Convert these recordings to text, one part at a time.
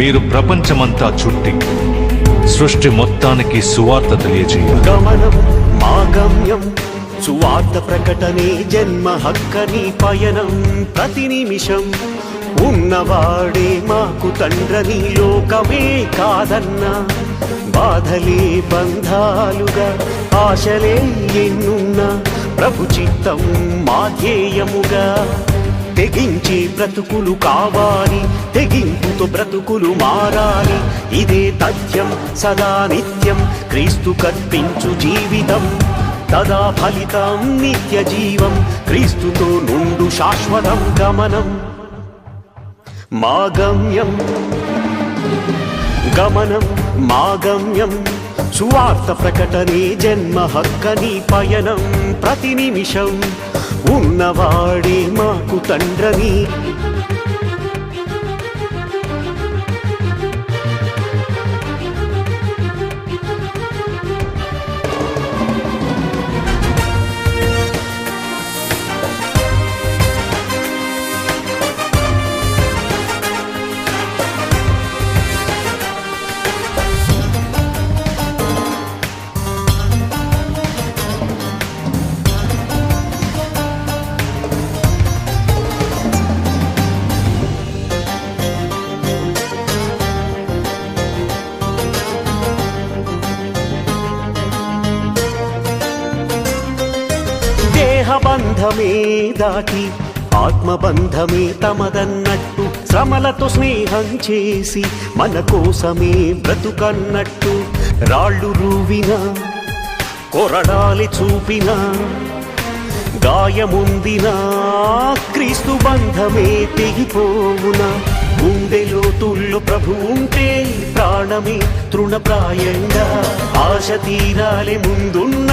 మీరు ప్రపంచమంతా చుట్టి సృష్టి మొత్తానికి సువార్త తెలియజేయాలి. గమనం మా గమ్యం సువార్త ప్రకటనే జన్మ హక్కని పయనం ప్రతి నిమిషం. ఉన్నవాడే మాకు తండ్రని లోకమే కాదన్న బాధలే బంధాలుగా ఆశలే ఎన్నున్నా ప్రభు చిత్తం మా ధ్యేయముగా. తెగించి బ్రతుకులు కావాలి తెగింపుతో బ్రతుకులు మారాలి. ఇదే తథ్యం సదా నిత్యం క్రీస్తు కర్పించు జీవితం. తదా ఫలితం నిత్య జీవం క్రీస్తుతో నుండు శాశ్వతం గమనం. మా గమ్యం గమనం మా గమ్యం సువార్త ప్రకటనే జన్మ హక్కని పయనం ప్రతి నిమిషం. ఉన్నవాడే మాకు తండ్రని. బంధమే దాటి ఆత్మబంధమే తమదన్నట్టు శ్రమలతో స్నేహం చేసి మన కోసమే బ్రతుకన్నట్టు రాళ్ళు రూవిన కొరడాలి చూపిన గాయముందిన క్రీస్తు బంధమే తెగిపోవున. గుండెలో తుళ్ళు ప్రభు ఉంటే ప్రాణమే తృణప్రాయంగా ఆశ తీరాలి ముందున్న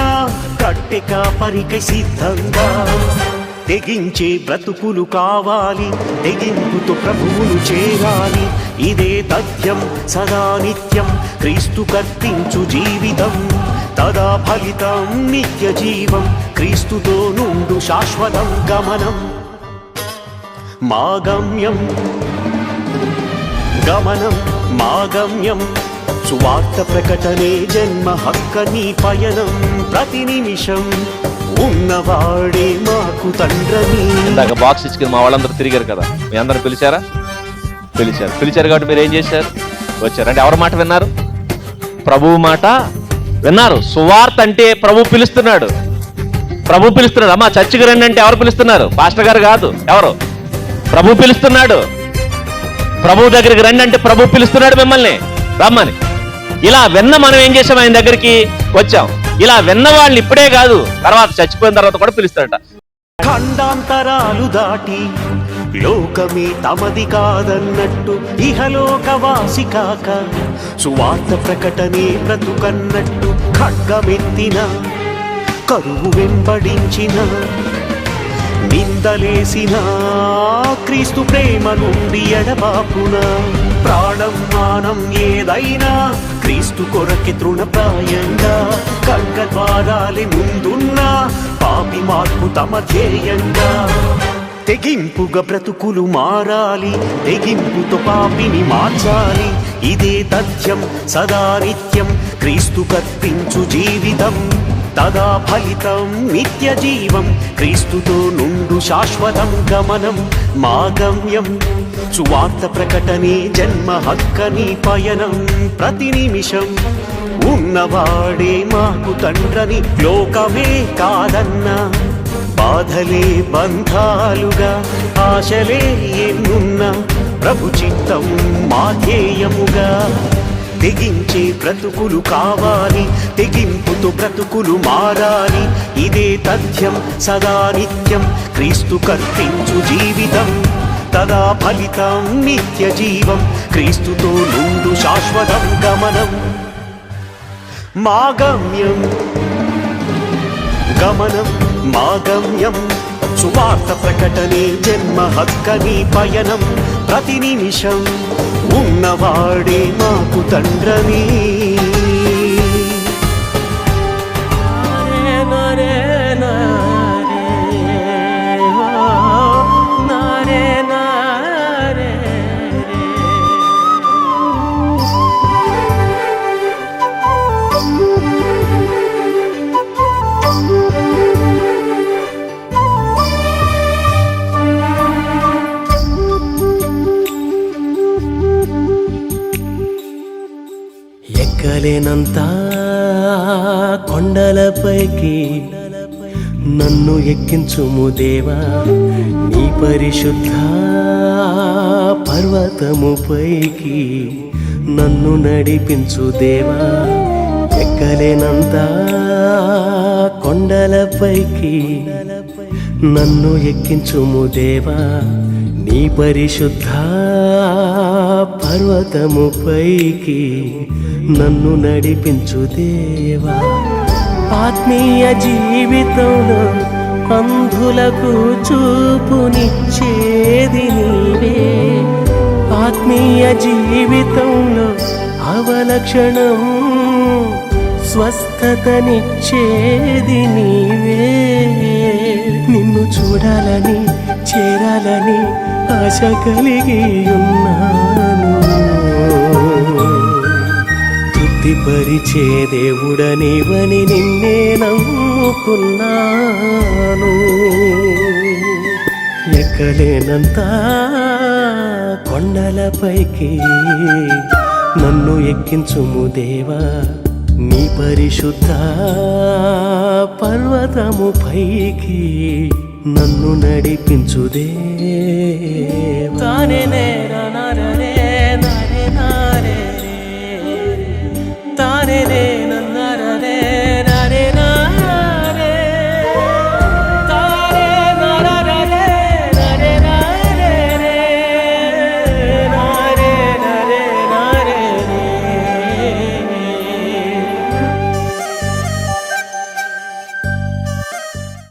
కట్టె పరికై సిద్ధంగా. తెగించే బ్రతుకులు కావాలి తెగింపుతో ప్రభువును చేరాలి. ఇదే తథ్యం సదా నిత్యం క్రీస్తు కర్తించు జీవితం. తదా ఫలితం నిత్య జీవం క్రీస్తుతో నుండు శాశ్వతం గమనం. మా గమ్యం గమనం మా గమ్యం సువార్త ప్రకటనే జన్మ హక్కని పయనం. ప్రతి నిమిషం ఉన్నవాడే మాకు తండ్రని ఇందాక బాక్స్ ఇచ్చుకుని మా వాళ్ళందరూ తిరిగారు కదా. మీ అందరూ పిలిచారా? పిలిచారు. పిలిచారు కాబట్టి మీరు ఏం చేశారు? వచ్చారు. అంటే ఎవరి మాట విన్నారు? ప్రభువు మాట విన్నారు. సువార్త అంటే ప్రభు పిలుస్తున్నాడు. ప్రభు పిలుస్తున్నాడు. అమ్మా చర్చికి రండి అంటే ఎవరు పిలుస్తున్నారు? పాస్టర్ గారు కాదు. ఎవరు? ప్రభు పిలుస్తున్నాడు. ప్రభు దగ్గరికి రండి అంటే ప్రభు పిలుస్తున్నాడు మిమ్మల్ని. రమ్మని. ఇలా విన్న మనం ఏం చేసాం ఆయన దగ్గరికి? వచ్చాం. ఇలా విన్న వాళ్ళని ఇప్పుడే కాదు తర్వాత చచ్చిపోయిన తర్వాత కూడా పిలుస్తారట. ఖండాంతరాలు దాటి లోకమే తమది కాదన్నట్టు ఇహలోకవాసి కాక సువార్త ప్రకటనే బ్రతుకన్నట్టు ఖడ్గమెత్తిన కరువు వెంబడించిన నిందలేసిన క్రీస్తు ప్రేమ నుండి ఎడబాపున ప్రాణం మానం ఏదైనా క్రీస్తు కొరకి తృణప్రాయంగా కర్గ ద్వారాలి ముందున్న పాపి మార్పు తమ ధ్యేయంగా. తెగింపుగా బ్రతుకులు మారాలి తెగింపుతో పాపిని మార్చాలి. ఇదే తథ్యం సదానిత్యం క్రీస్తు కర్పించు జీవితం. తదా ఫలితం నిత్య జీవం క్రీస్తుతో నుండు శాశ్వతం గమనం మా గమ్యం సువార్త ప్రకటనే జన్మ హక్కని పయనం ప్రతి నిమిషం. ఉన్నవాడే మాకు తండ్రని లోకమే కాదన్నా. బాధలే బంధాలుగా ఆశలే ఎన్నున్నా ప్రభు చిత్తం మాధేయముగా తెగించే బ్రతుకులు కావాలి క్రీస్తు బ్రతుకులు మారాలి. ఇదే తథ్యం సదా నిత్యం. క్రీస్తు కర్తించు జీవితం తదా ఫలితం నిత్య జీవం. క్రీస్తుతో నుండు శాశ్వతం గమనం. మా గమ్యం గమనం మా గమ్యం సువార్త ప్రకటనే జన్మ హక్కని పయనం. ప్రతి నిమిషం ఉన్నవాడే మాకు తండ్రని ఎక్కలేనంత కొండలపైకి నన్ను ఎక్కించుము దేవా నీ పరిశుద్ధ పర్వతముపైకి నన్ను నడిపించు దేవా. ఎక్కలేనంత కొండలపైకి నన్ను ఎక్కించుము దేవా నీ పరిశుద్ధ పర్వతము పైకి నన్ను నడిపించు దేవా. ఆత్మీయ జీవితంలో అంధులకు చూపునిచ్చేది నీవే. ఆత్మీయ జీవితంలో అవలక్షణం స్వస్థతనిచ్చేది నీవే. నిన్ను చూడాలని చేరాలని ఆశ కలిగి ఉన్నాను. తృప్తిపరిచే దేవుడనివని నిన్నే నమ్ముకున్నాను. ఎక్కలేనంత కొండలపైకి నన్ను ఎక్కించుము దేవా నీ పరిశుద్ధ పర్వతము పైకి నన్ను నడిపించుదే తానే నేరా